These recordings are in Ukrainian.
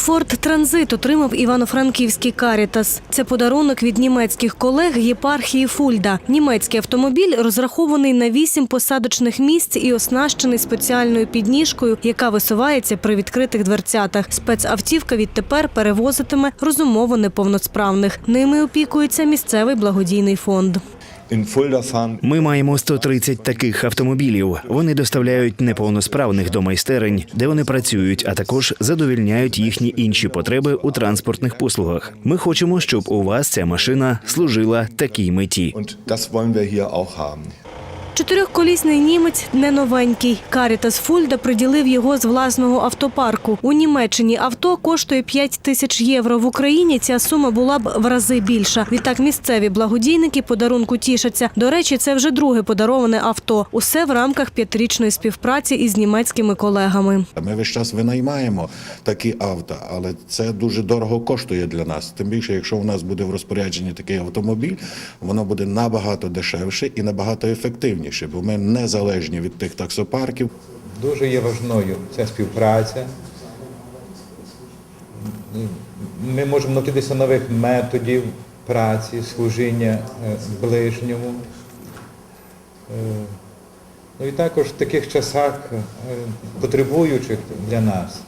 Форд Транзит отримав Івано-Франківський Карітас. Це подарунок від німецьких колег єпархії Фульда. Німецький автомобіль розрахований на вісім посадочних місць і оснащений спеціальною підніжкою, яка висувається при відкритих дверцятах. Спецавтівка відтепер перевозитиме розумово неповносправних. Ними опікується місцевий благодійний фонд. Ми маємо 130 таких автомобілів. Вони доставляють неповносправних до майстерень, де вони працюють, а також задовільняють їхні інші потреби у транспортних послугах. Ми хочемо, щоб у вас ця машина служила такій меті. Чотирьохколісний німець не новенький. Карітас Фульда приділив його з власного автопарку. У Німеччині авто коштує 5 тисяч євро. В Україні ця сума була б в рази більша. Відтак місцеві благодійники подарунку тішаться. До речі, це вже друге подароване авто. Усе в рамках п'ятирічної співпраці із німецькими колегами. Ми весь час винаймаємо такі авто, але це дуже дорого коштує для нас. Тим більше, якщо у нас буде в розпорядженні такий автомобіль, воно буде набагато дешевше і набагато ефективніше, бо ми не залежні від тих таксопарків. Дуже є важною ця співпраця. Ми можемо навчитися нових методів праці, служіння е, ближньому. Е, Ну і також в таких часах е, потребуючих для нас,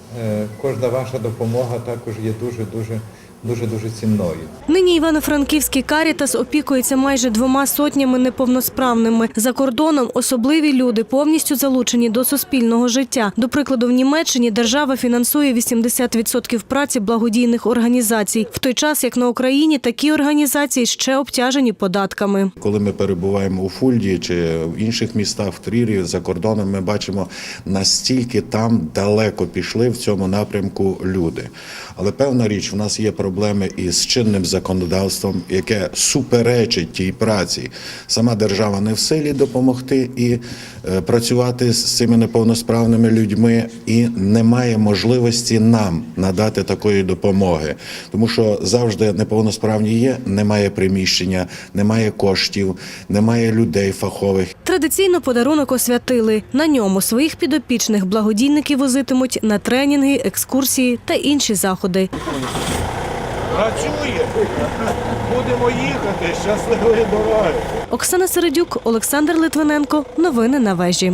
кожна ваша допомога також є дуже-дуже дуже дуже цінною. Нині Івано-Франківський Карітас опікується майже двома сотнями неповносправними. За кордоном особливі люди повністю залучені до суспільного життя. До прикладу, в Німеччині держава фінансує 80% праці благодійних організацій, в той час як на Україні такі організації ще обтяжені податками. Коли ми перебуваємо у Фульді чи в інших містах, в Трірі, за кордоном, ми бачимо настільки там далеко пішли в цьому напрямку люди. Але певна річ, в нас є проблеми із чинним законодавством, яке суперечить тій праці. Сама держава не в силі допомогти і е, працювати з цими неповносправними людьми, і немає можливості нам надати такої допомоги, тому що завжди неповносправні є, немає приміщення, немає коштів, немає людей фахових. Традиційно подарунок освятили. На ньому своїх підопічних благодійники возитимуть на тренінги, екскурсії та інші заходи. Працює. Будемо їхати. Щасливої дороги. Оксана Середюк, Олександр Литвиненко. Новини на вежі.